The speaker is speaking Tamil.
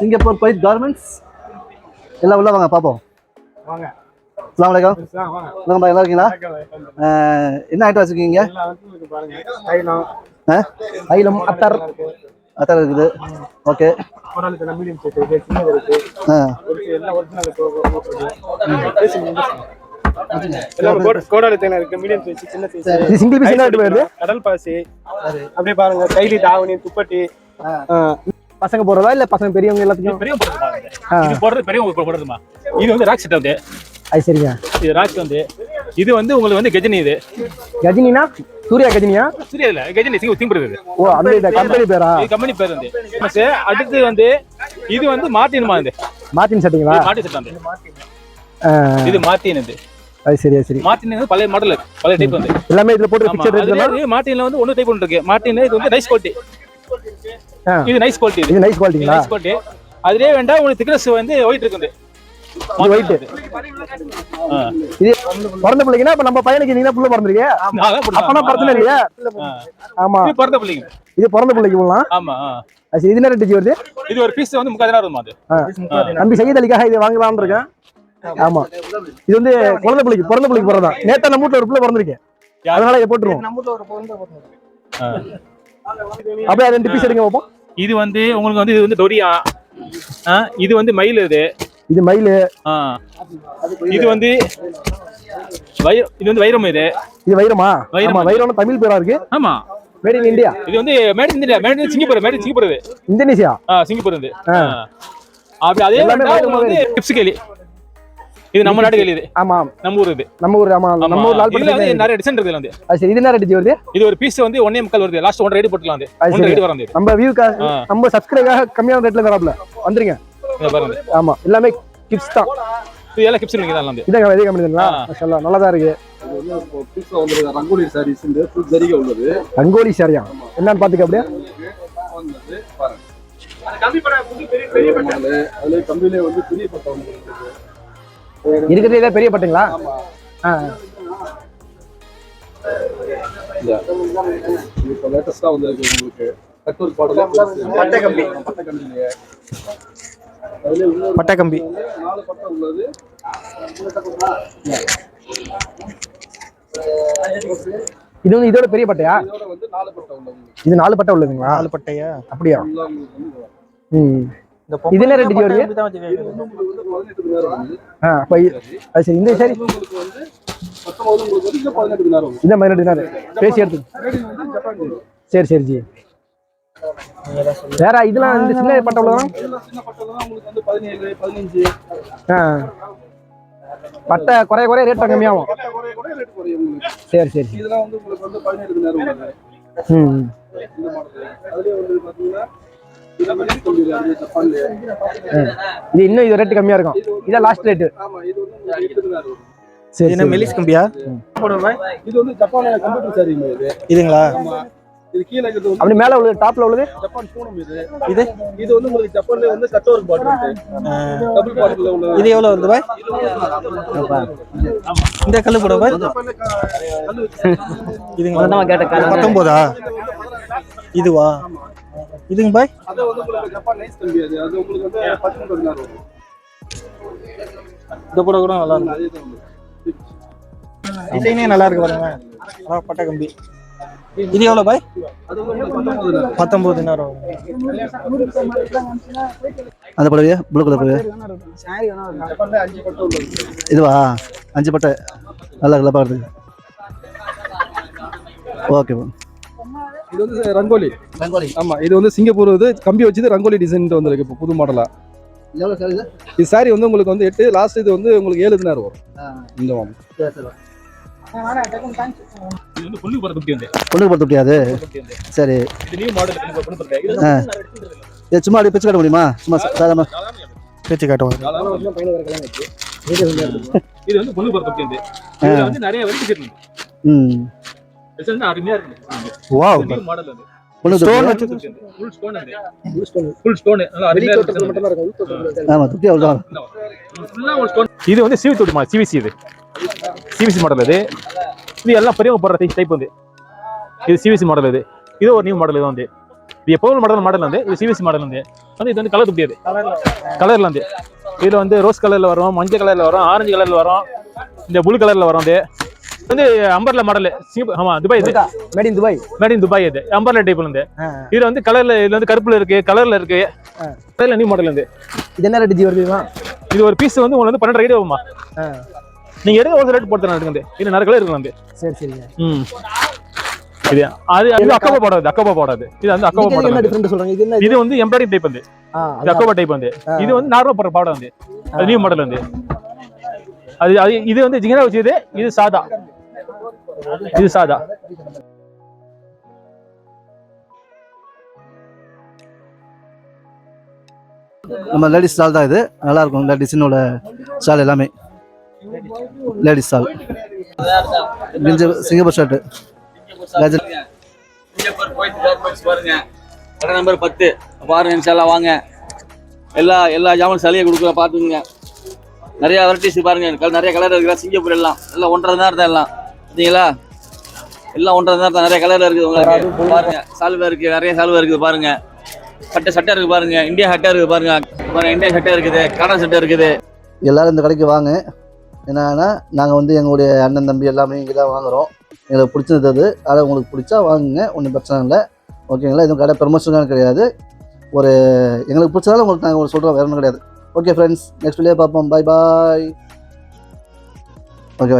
சிங்கப்பூர் குவைத் கார்மெண்ட்ஸ் எல்லாம் உள்ள வாங்க பார்ப்போம். வாங்க. அஸ்லாம் வலைக்கம் வணக்கம் நல்லா இருக்கீங்களா என்ன ஐட்டம் வச்சுருக்கீங்க? தைலம். அத்தர். அத்தர் இருக்குது. ஓகே. சிங்கிள் பீஸ் என்ன வருது? கடல் பாசி. அப்படியே பாருங்க கைலி தாவணி துப்பட்டி. பசங்க போடுறதா இல்ல பசங்க பெரியவங்க எல்லாத்துக்கும்? பெரிய இது? போடுறது பெரியவங்க போடுறதுமா? இது வந்து ராக் செட் வந்து. அது சரிங்க. இது ராக் வந்து. இது வந்து உங்களுக்கு வந்து கஜினி இது. கஜினினா சூர்யா கஜினியா? சூரிய இல்ல கஜினி சிங்க திம்புறது இது. ஓ அந்த இந்த கம்பெனி பேரா? இது கம்பெனி பேர் வந்து. அடுத்து வந்து இது வந்து மார்டின்மா இது? மார்டின் செட்டிங்களா? இது மார்டின் செட் வந்து. இது மார்டின் இது. அது சரி சரி. மார்டின் வந்து பழைய மாடல் பழைய டைப் வந்து. எல்லாமே இதுல போட்டு பிக்சர் வந்து மார்டின்ல வந்து ஒன்னு டைப் ஒன்று இருக்கு. மார்டின் இது வந்து நைஸ் குவாலிட்டி ஆ. இது நைஸ் குவாலிட்டி இது. நைஸ் குவாலிட்டிங்களா நைஸ் குவாலிட்டி அதுலயே வேண்டாம் உங்களுக்கு திக்னஸ் வந்து ஒயிட் இருக்கு வந்து. இது பிறந்த பிள்ளைங்கன்னா இப்ப நம்ம பையனுக்கு நீங்க புள்ள பிறந்திருக்கீங்க? அப்பனா. பிரச்சனை இல்லையா. ஆமா. இது பிறந்த பிள்ளைங்க. இது பிறந்த பிள்ளைக்கு போடலாம் ஆமா சரி, இது என்ன ரேட்டு வருது? இது ஒரு பீஸ் வந்து முக்காதினாயிரம் வருமா அது? ஆ. தம்பி சங்கீத அலிக்காக இது வாங்கலாம்னு இருக்கேன். ஆமா. இது வந்து குழந்தை பிள்ளைக்கு பிறந்த பிள்ளைக்கு பிறந்தா நேத்தா நம்ம வீட்டுல ஒரு பிள்ளை பிறந்திருக்கேன்? அதனால இதை போட்டுருவோம். ஆ. அப்படியே ரெண்டு பீஸ் எடுங்க பார்ப்போம் இது வந்து உங்களுக்கு வந்து இது வந்து டொரியா. இது வந்து மயில் இது. இது மயிலு. இது வந்து இது வந்து வைரம் இது. இது வைரமா? வைரம். வைரம்னு தமிழ் பேரா இருக்கு. ஆமா. மேட் இன் இந்தியா இது வந்து made India made in Singapore made in Singapore இது. இந்தோனேசியா? சிங்கப்பூர் இது. அப்படி அதே வந்து டிப்ஸ் கேலி. இது நம்ம நாட்டு கேலி இது. ஆமா. நம்ம ஊர் இது. நம்ம ஊர் ஆமா. நம்ம ஊர் லால் இதுல வந்து நிறைய டிசைன் இருக்கு இதுல வந்து. அது சரி இது என்ன ரேட்டு வருது? இது ஒரு பீஸ் வந்து ஒன்னே முக்கால் வருது. லாஸ்ட் ஒன்றரை ரேட் போட்டுலாம் வந்து. அது ஒன்றரை சரி. ரேட் வரும் இது நம்ம வியூக்கா ஆ. நம்ம சப்ஸ்கிரைபாக கம்மியான ரேட்ல தராப்ல வந்துருங்க. இதை பாருங்க. ஆமா. எல்லாமே டிப்ஸ் தான். இது எல்லாம் கிப்ஸ் இருக்கு இதெல்லாம் வந்து. இதான் இதே கம்பெனி தானா ஆ. மாஷாஅல்லாஹ் நல்லா தான் இருக்கு. ரங்கோலி சாரீஸ் ஃபுல் ஜரிகை உள்ளது ரங்கோலி சாரியா என்னன்னு பாத்துக்க அப்படியே. வந்தது பாருங்க கம்மி பண்ண புது பெரிய பெரிய பட்டை. அதுல கம்பியிலே வந்து பெரிய பட்டம் இருக்கிறதுலே பெரிய பட்டுங்களா? ஆ. இப்போ வந்திருக்கு உங்களுக்கு. கட்டூர் பாடல பட்டை கம்பி. பட்டை கம்பி. நாலு பட்டம் உள்ளது. இது வந்து இதோட பெரிய பட்டையா? இது நாலு பட்டை உள்ளதுங்களா? நாலு பட்டையா? அப்படியா. ம். இது என்ன ரேட்டு வருது இது வந்து உங்களுக்கு வந்து பதினெட்டு நேரம் வருது ஆ சரி இந்த சரி. இந்த பதினெட்டு நேரம் பேசி எடுத்து. சரி சரி ஜி. வேற இதெல்லாம் இந்த சின்ன பட்டை உள்ளதா இதெல்லாம் சின்ன பட்டம் தான் உங்களுக்கு வந்து பதினேழு பதினஞ்சு ஆ. பட்டை குறைய குறைய ரேட் கம்மியாகும். சரி சரி இதெல்லாம் வந்து உங்களுக்கு வந்து பதினேழு ம் இந்த மாடல். அதுலயே வந்து பாத்தீங்கன்னா இது இன்னும் இது ரேட் கம்மியா இருக்கும். இதான் லாஸ்ட் வரும் சரி சரி. மெலிஸ் கம்பியா? இது வந்து ஜப்பான் கம்ப்யூட்டர் இது இதுங்களா? ஆமா இது கீழே இருக்கிறது வந்து அப்படி மேல உள்ளது டாப்ல உள்ளது? ஜப்பான் பூனம் இது? இது இது வந்து உங்களுக்கு ஜப்பான்ல வந்து கட்டோர் பாட்டில் டபுள் பாட்டில் உள்ள இது எவ்வளவு வருது பாய்? இந்த கல்லு போட பாய். ஜப்பான்ல க- கல்லு. வச்சு இதுங்க பத்தொன்பதா? இதுவா? இதுங்க பாய். இந்த போட கூட நல்லா இருக்கும். டிசைனே நல்லா இருக்கு பாருங்க. அதான் பட்டை கம்பி. இது எவ்வளவு பாய்? அது வந்து உங்களுக்கு பத்தொன்பது நேரம் பத்தொன்பது நேரம் அந்த படவையா ப்ளூ கலர் படவையா இதுவா? அஞ்சு பட்டை. நல்லா இருக்குல்ல பார்க்குறதுக்கு. ஓகே இது வந்து ரங்கோலி. ரங்கோலி. ஆமா இது வந்து சிங்கப்பூர் இது கம்பி வச்சது ரங்கோலி டிசைன் வந்திருக்கு இப்போ புது மாடலா எவ்வளோ சார் இது இது சாரி வந்து உங்களுக்கு வந்து எட்டு லாஸ்ட் இது வந்து உங்களுக்கு ஏழு நேரம் வரும். இந்த வந்து சரி. சும்மா அப்படியே பிச்சு காட்ட முடியுமா? சும்மா சாதாரண பேச்சு காட்டுவாங்க இது வந்து பொண்ணு நிறைய வெரைட்டி ம். வந்து அருமையா இருக்கு. வாவ் மாடல் வந்து அது. ஸ்டோன் இது வந்து சிவி தொட்டி மாடல் சிவிசி இது. சிவிசி மாடல் இது. இது எல்லாம் பெரியவங்க போடுற டைப் வந்து. இது சிவிசி மாடல் இது. இது ஒரு நியூ மாடல் இது வந்து. இது எப்போவும் மாடல் மாடல் வந்து. இது சிவிசி மாடல் வந்து. வந்து இது வந்து கலர் துப்பியது கலர்ல வந்து. இதுல வந்து ரோஸ் கலர்ல வரும் மஞ்சள் கலர்ல வரும் ஆரஞ்சு கலர்ல வரும். இந்த ப்ளூ கலர்ல வரும் அது வந்து அம்பர்ல மாடல் ஆமா துபாய் இது. Made in Dubai made in Dubai இது. அம்பர்ல டைப்ல இருந்து இதுல வந்து கலர்ல இதுல வந்து கருப்புல இருக்கு கலர்ல இருக்கு. கலர்ல நியூ மாடல் இருந்து இது என்ன ரேட் ஜி வருதுமா இது ஒரு பீஸ் வந்து உங்களுக்கு வந்து பன்னெண்டு ரேட் ஆகுமா நீங்க எடுக்க ஒரு ரேட் போட்டு தரேன் வந்து இது நிறைய கலர் இருக்கு வந்து சரி சரிங்க ம். இது அது அது அக்கோபா போடாது அக்கோபா போடாது. இது வந்து அக்கோபா போடாது. டிஃபரெண்ட் சொல்றாங்க? இது என்ன இது? வந்து எம்ப்ராய்டிங் டைப் வந்து இது. அக்கோபா டைப் வந்து இது வந்து நார்மல் போடுற பாடம் வந்து அது நியூ மாடல் வந்து அது அது இது வந்து ஜிங்கரா வச்சது இது சாதா. இது சாதா. நம்ம லேடிஸ் ஸ்டால் தான் இது. நல்லா இருக்கும். டிசைனோட ஸ்டால் எல்லாமே. லேடிஸ் ஸ்டால் கிஞ்ச சிங்கப்பூர் கஜல் சிங்கப்பூர் போயிட்டு கார்மெண்ட்ஸ் பாருங்க. கடை நம்பர் பத்து. பாருங்க இன்ஷால்லா வாங்க. எல்லா எல்லா ஜாமான் சலுகை கொடுக்குற பார்த்துக்குங்க. நிறைய வெரைட்டிஸ் பாருங்க. கல்- நிறைய கலர் இருக்குல்ல சிங்கப்பூர் எல்லாம். எல்லாம் ஒன்றரை தான் இருந்தா எல்லாம். பார்த்தீங்களா? எல்லாம் ஒன்றரை தான் நிறைய கலர் இருக்குது உங்களுக்கு. பாருங்க. சால்வை இருக்கு நிறைய சால்வை இருக்குது பாருங்க. சட்டை சட்டை இருக்கு பாருங்க. இந்தியா சட்டை இருக்கு பாருங்க. பாருங்க இந்தியா சட்டை இருக்குது. கனடா சட்டை இருக்குது. எல்லாரும் இந்த கடைக்கு வாங்க. என்னன்னா நாங்கள் வந்து எங்களுடைய அண்ணன் தம்பி எல்லாமே இங்கே தான் வாங்குறோம். எங்களுக்கு பிடிச்சிருந்தது அதை. உங்களுக்கு பிடிச்சா வாங்குங்க. ஒன்றும் பிரச்சனை இல்லை. ஓகேங்களா எதுவும் கடை ப்ரமோஷனாக கிடையாது. ஒரு எங்களுக்கு பிடிச்சதால உங்களுக்கு நாங்கள் ஒரு சொல்கிறோம் வேற ஒன்றும் கிடையாது. ஓகே ஃப்ரெண்ட்ஸ் நெக்ஸ்ட் வீடியோ பார்ப்போம். பாய் பாய் ஓகே